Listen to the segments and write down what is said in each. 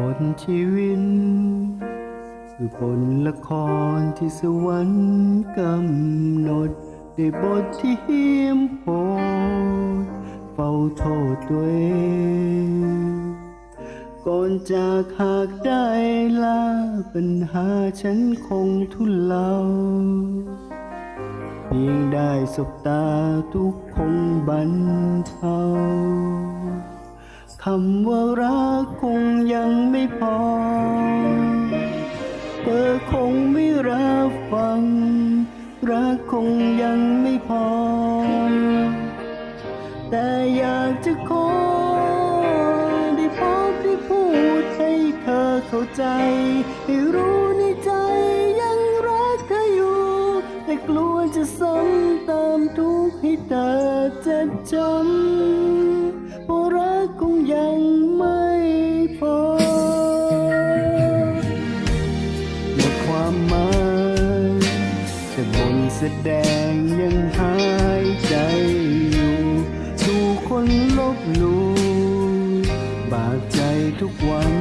บทชีวิตคือบทละครที่สวรรค์กำหนดได้บทที่เหียมโหดเฝ้าโทษตัวเองก่อนจากหากได้ลาปัญหาฉันคงทุเลาเพียงได้สบตาทุกคงบันเทา คำว่ารักคงยังไม่พอ เธอคงไม่รับฟัง รักคงยังไม่พอ แต่อยากจะขอได้พบได้พูดให้เธอเข้าใจ ให้รู้ในใจยังรักเธออยู่ แต่กลัวจะซ้ำติมทุกข์ให้เธอเจ็บจำ ยังไม่พอหมดความหมายแต่บนแสดงยังหายใจอยู่ถูกคนลบลู่บาดใจทุกวัน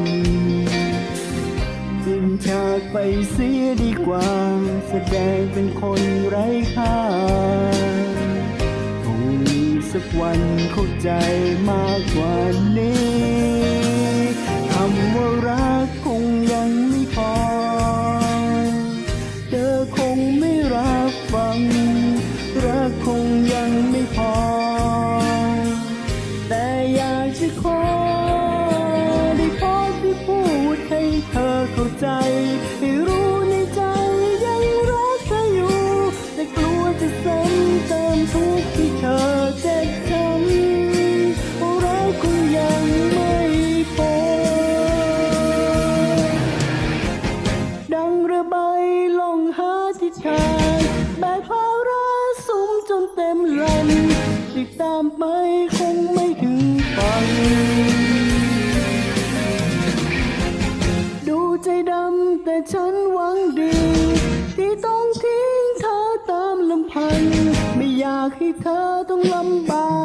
สิ้นฉากไปเสียดีกว่า แสดงเป็นคนไร้ค่า วันเข้าใจมากกว่านี้คำว่ารักคงยังไม่พอ เธอคงไม่รับฟัง รักคงยังไม่พอ แต่อยากจะขอได้พบได้พูดให้เธอเข้าใจ ติดตามไปคงไม่ถึงฝั่งดูใจดำแต่ฉันหวังดี ที่ต้องทิ้งเธอตามลำพัน ไม่อยากให้เธอต้องลำบาก